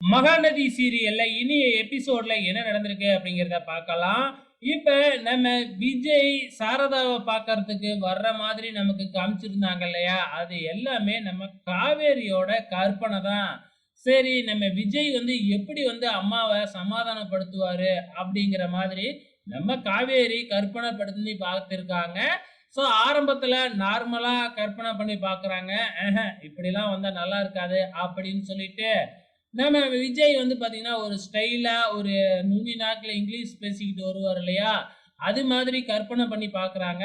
மகாநதி சீரியல்ல இனி எபிசோட்ல என்ன நடந்திருக்கு அப்படிங்கிறத பார்க்கலாம். இப்ப நம்ம விஜய் சாரதாவை பார்க்கறதுக்கு வர்ற மாதிரி நமக்கு காமிச்சிருந்தாங்க இல்லையா? அது எல்லாமே நம்ம காவேரியோட கற்பனை தான். சரி நம்ம விஜய் வந்து எப்படி வந்து அம்மாவை சமாதானப்படுத்துவாரு அப்படிங்கிற மாதிரி நம்ம காவேரி கற்பனை படுத்தி பார்த்துருக்காங்க. ஸோ ஆரம்பத்தில் நார்மலாக கற்பனை பண்ணி பார்க்குறாங்க. இப்படிலாம் வந்தால் நல்லா இருக்காது அப்படின்னு சொல்லிட்டு நம்ம விஜய் வந்து பார்த்தீங்கன்னா ஒரு ஸ்டைலாக ஒரு நுனி நாக்கில் இங்கிலீஷ் பேசிக்கிட்டு வருவார் இல்லையா? அது மாதிரி கற்பனை பண்ணி பார்க்குறாங்க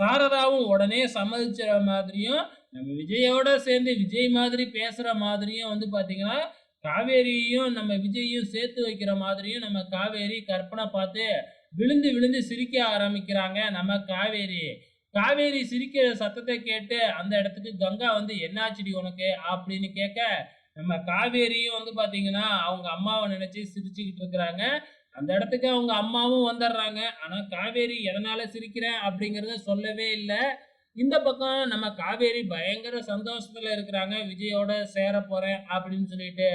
சாரதாவும் உடனே சம்மதிச்சுற மாதிரியும் நம்ம விஜயோட சேர்ந்து விஜய் மாதிரி பேசுகிற மாதிரியும் வந்து பார்த்தீங்கன்னா காவேரியையும் நம்ம விஜயையும் சேர்த்து வைக்கிற மாதிரியும் நம்ம காவேரி கற்பனை பார்த்து விழுந்து விழுந்து சிரிக்க ஆரம்பிக்கிறாங்க நம்ம காவேரி. காவேரி சிரிக்கிற சத்தத்தை கேட்டு அந்த இடத்துக்கு கங்கா வந்து என்னாச்சுடி உனக்கு? அப்படின்னு கேட்க நம்ம காவேரியும் வந்து பாத்தீங்கன்னா அவங்க அம்மாவை நினைச்சு சிரிச்சுக்கிட்டு இருக்கிறாங்க. அந்த இடத்துக்கு அவங்க அம்மாவும் வந்துடுறாங்க ஆனா காவேரி எதனால சிரிக்கிறேன் அப்படிங்கறத சொல்லவே இல்லை. இந்த பக்கம் நம்ம காவேரி பயங்கர சந்தோஷத்துல இருக்கிறாங்க. விஜயோட சேர போறேன் அப்படின்னு சொல்லிட்டு.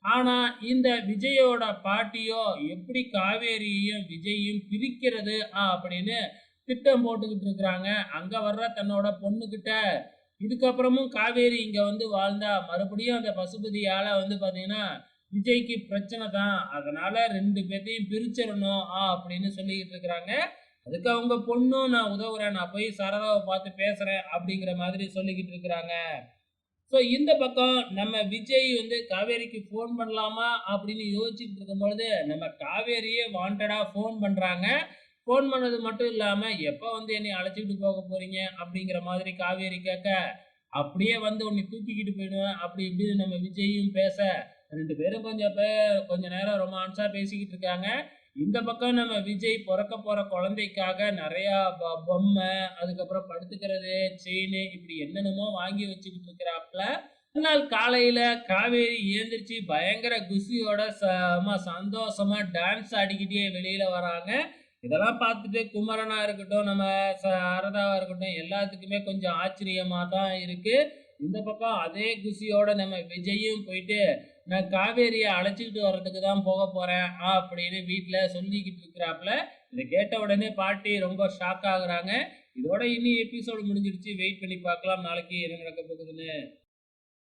ஆனா இந்த விஜயோட பாட்டியோ எப்படி காவேரியையும் விஜயையும் பிரிக்கிறது? அப்படின்னு திட்டம் போட்டுக்கிட்டு இருக்கிறாங்க. அங்க வர்ற தன்னோட பொண்ணுகிட்ட இதுக்கப்புறமும் காவேரி இங்க வந்து வாழ்ந்தா மறுபடியும் அந்த பசுபதியால வந்து பாத்தீங்கன்னா விஜய்க்கு பிரச்சனை தான். அதனால ரெண்டு பேர்த்தையும் பிரிச்சிடணும் ஆ அப்படின்னு சொல்லிக்கிட்டு இருக்கிறாங்க. அதுக்கு அவங்க பொண்ணும் நான் உதவுறேன் நான் போய் சரதாவை பார்த்து பேசுறேன் அப்படிங்கிற மாதிரி சொல்லிக்கிட்டு இருக்கிறாங்க. ஸோ இந்த பக்கம் நம்ம விஜய் வந்து காவேரிக்கு ஃபோன் பண்ணலாமா அப்படின்னு யோசிச்சுட்டு இருக்கும் பொழுது நம்ம காவேரியே வாண்டடாக ஃபோன் பண்ணுறாங்க ஃபோன் பண்ணது மட்டும் இல்லாமல் எப்போ வந்து என்னை அழைச்சிக்கிட்டு போக போகிறீங்க அப்படிங்கிற மாதிரி காவேரி கேட்க அப்படியே வந்து உன்னை தூக்கிக்கிட்டு போயிடுவேன். அப்படி இப்படின்னு நம்ம விஜயும் பேச. ரெண்டு பேரும் கொஞ்சம் பே- கொஞ்ச நேரம் ரொமான்ஸா பேசிக்கிட்டு இருக்காங்க. இந்த பக்கம் நம்ம விஜய் பிறக்க போகிற குழந்தைக்காக நிறையா பொம்மை அதுக்கப்புறம் படுத்துக்கிறது செயின் இப்படி என்னென்னமோ வாங்கி வச்சுக்கிட்டு இருக்கிறாப்புல. நாள் காலையில காவேரி ஏந்திரிச்சு பயங்கர குசியோட சம சந்தோஷமா டான்ஸ் ஆடிக்கிட்டே வெளியில வராங்க. இதெல்லாம் பார்த்துட்டு குமரனா இருக்கட்டும் நம்ம சாரதாவா இருக்கட்டும் எல்லாத்துக்குமே கொஞ்சம் ஆச்சரியமா தான் இருக்கு. இந்த பக்கம் அதே குசியோட நம்ம விஜயும் போயிட்டு நான் காவேரியை அழைச்சிக்கிட்டு வர்றதுக்கு தான் போக போறேன் அப்படின்னு வீட்டில் சொல்லிக்கிட்டு இருக்கிறாப்புல இதை கேட்ட உடனே பாட்டி ரொம்ப ஷாக் ஆகுறாங்க. இதோட இனி எபிசோடு முடிஞ்சிருச்சு. வெயிட் பண்ணி பார்க்கலாம். நாளைக்கு என்ன நடக்க போகுதுன்னு.